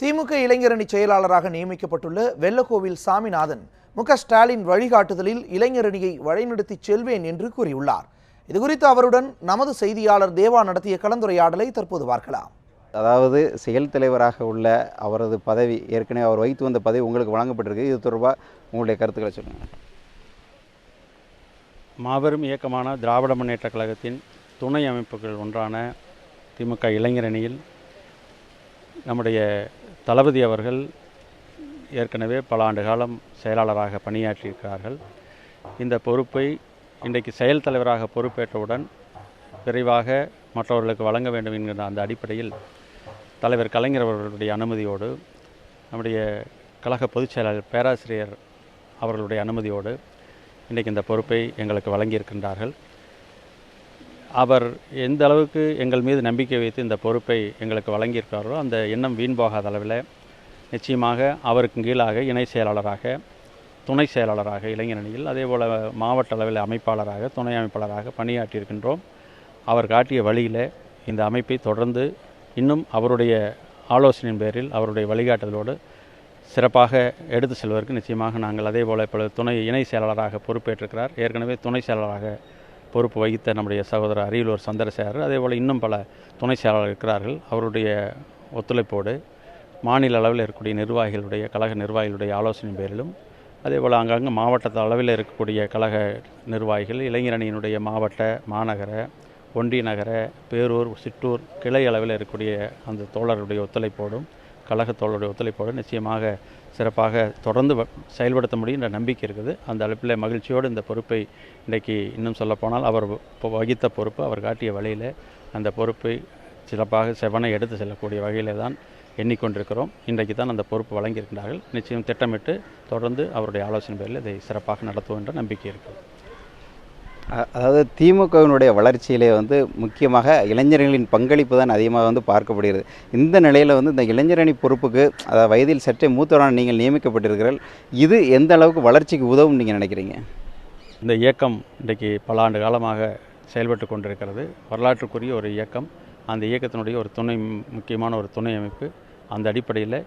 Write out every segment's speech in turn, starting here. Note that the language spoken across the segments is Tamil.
திமுக இளைஞரணி செயலாளராக நியமிக்கப்பட்டுள்ள வெள்ளக்கோவில் சாமிநாதன் மு க ஸ்டாலின் வழிகாட்டுதலில் இளைஞரணியை வழிநடத்தி செல்வேன் என்று கூறியுள்ளார். இதுகுறித்து அவருடன் நமது செய்தியாளர் தேவா நடத்திய கலந்துரையாடலை தற்போது பார்க்கலாம். அதாவது செயல் தலைவராக உள்ள அவரது பதவி ஏற்கனவே அவர் வைத்து வந்த பதவி உங்களுக்கு வழங்கப்பட்டிருக்கு. இது தொடர்பாக உங்களுடைய கருத்துக்களை சொல்லுங்கள். மாபெரும் இயக்கமான திராவிட முன்னேற்றக் கழகத்தின் துணை அமைப்புகள் ஒன்றான திமுக இளைஞரணியில் நம்முடைய தளபதி அவர்கள் ஏற்கனவே பல ஆண்டு காலம் செயலாளராக பணியாற்றியிருக்கிறார்கள். இந்த பொறுப்பை இன்றைக்கு செயல் தலைவராக பொறுப்பேற்றவுடன் விரைவாக மற்றவர்களுக்கு வழங்க வேண்டும் என்கிற அந்த அடிப்படையில் தலைவர் கலைஞர் அவர்களுடைய அனுமதியோடு நம்முடைய கழக பொதுச் செயலாளர் பேராசிரியர் அவர்களுடைய அனுமதியோடு இன்றைக்கு இந்த பொறுப்பை எங்களுக்கு வழங்கியிருக்கின்றார்கள். அவர் எந்த அளவுக்கு எங்கள் மீது நம்பிக்கை வைத்து இந்த பொறுப்பை எங்களுக்கு வழங்கியிருக்காரோ அந்த எண்ணம் வீண் போகாத அளவில் நிச்சயமாக அவருக்கு கீழாக இணை செயலாளராக துணை செயலாளராக இளைஞரணியில் அதேபோல் மாவட்ட அளவில் அமைப்பாளராக துணை அமைப்பாளராக பணியாற்றியிருக்கின்றோம். அவர் காட்டிய வழியில் இந்த அமைப்பை தொடர்ந்து இன்னும் அவருடைய ஆலோசனையின் பேரில் அவருடைய வழிகாட்டுதலோடு சிறப்பாக எடுத்து செல்வதற்கு நிச்சயமாக நாங்கள் அதே போல் இப்பொழுது துணை இணை செயலாளராக பொறுப்பேற்றிருக்கிறார். ஏற்கனவே துணை செயலாளராக பொறுப்பு வகித்த நம்முடைய சகோதரர் அரியலூர் சந்திரசேகர் அதே போல் இன்னும் பல துணை செயலாளர் இருக்கிறார்கள். அவருடைய ஒத்துழைப்போடு மாநில அளவில் இருக்கக்கூடிய நிர்வாகிகளுடைய கழக நிர்வாகிகளுடைய ஆலோசனை பேரிலும் அதே போல் அங்கங்கே மாவட்ட அளவில் இருக்கக்கூடிய கழக நிர்வாகிகள் இளைஞரணியினுடைய மாவட்ட மாநகர ஒன்றிய நகர பேரூர் சிற்றூர் கிளை அளவில் இருக்கக்கூடிய அந்த தோழருடைய ஒத்துழைப்போடும் கழக ஒத்துழைப்போடு நிச்சயமாக சிறப்பாக தொடர்ந்து வ- செயல்படுத்த முடியும் என்ற நம்பிக்கை இருக்குது. அந்த அளப்பில் மகிழ்ச்சியோடு இந்த பொறுப்பை இன்றைக்கு இன்னும் சொல்லப்போனால் அவர் வகித்த பொறுப்பு அவர் காட்டிய வழியில் அந்த பொறுப்பை சிறப்பாக செவனை எடுத்து செல்லக்கூடிய வகையில் தான் எண்ணிக்கொண்டிருக்கிறோம். இன்றைக்கு தான் அந்த பொறுப்பு வழங்கியிருக்கிறார்கள். நிச்சயம் திட்டமிட்டு தொடர்ந்து அவருடைய ஆலோசனை பேரில் இதை சிறப்பாக நடத்துவோம் என்ற நம்பிக்கை இருக்குது. அதாவது திமுகவினுடைய வளர்ச்சியிலே வந்து முக்கியமாக இளைஞர்களின் பங்களிப்பு தான் அதிகமாக வந்து பார்க்கப்படுகிறது. இந்த நிலையில் வந்து இந்த இளைஞரணி பொறுப்புக்கு அதாவது வயதில் சற்றே மூத்தவரான நீங்கள் நியமிக்கப்பட்டிருக்கிறீர்கள். இது எந்த அளவுக்கு வளர்ச்சிக்கு உதவும் நீங்கள் நினைக்கிறீங்க? இந்த இயக்கம் இன்றைக்கு பல ஆண்டு காலமாக செயல்பட்டு கொண்டிருக்கிறது. வரலாற்றுக்குரிய ஒரு இயக்கம். அந்த இயக்கத்தினுடைய ஒரு துணை முக்கியமான ஒரு துணை அமைப்பு. அந்த அடிப்படையில்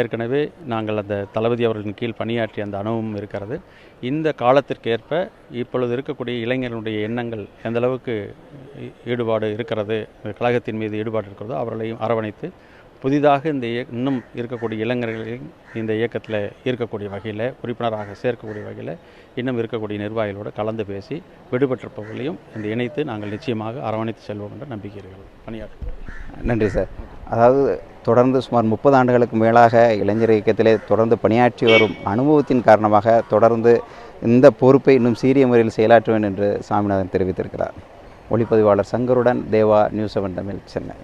ஏற்கனவே நாங்கள் அந்த தளபதி அவர்களின் கீழ் பணியாற்றிய அந்த அனுபவம் இருக்கிறது. இந்த காலத்திற்கு ஏற்ப இப்பொழுது இருக்கக்கூடிய இளைஞர்களுடைய எண்ணங்கள் எந்த அளவுக்கு ஈடுபாடு இருக்கிறது கழகத்தின் மீது ஈடுபாடு இருக்கிறதோ அவர்களையும் அரவணைத்து புதிதாக இந்த இன்னும் இருக்கக்கூடிய இளைஞர்களையும் இந்த இயக்கத்தில் இருக்கக்கூடிய வகையில் உறுப்பினராக சேர்க்கக்கூடிய வகையில் இன்னும் இருக்கக்கூடிய நிர்வாகிகளோடு கலந்து பேசி விடுபட்டிருப்பவர்களையும் இந்த இணைத்து நாங்கள் நிச்சயமாக அரவணைத்து செல்வோம் என்ற நம்பிக்கை இருக்கிறது பணியாற்றுவோம் நன்றி சார். அதாவது தொடர்ந்து சுமார் முப்பது ஆண்டுகளுக்கு மேலாக இளைஞர் இயக்கத்திலே தொடர்ந்து பணியாற்றி வரும் அனுபவத்தின் காரணமாக தொடர்ந்து இந்த பொறுப்பை இன்னும் சீரிய முறையில் செயலாற்றுவேன் என்று சாமிநாதன் தெரிவித்திருக்கிறார். ஒளிப்பதிவாளர் சங்கருடன் தேவா நியூஸ் செவன் தமிழ் சென்னை.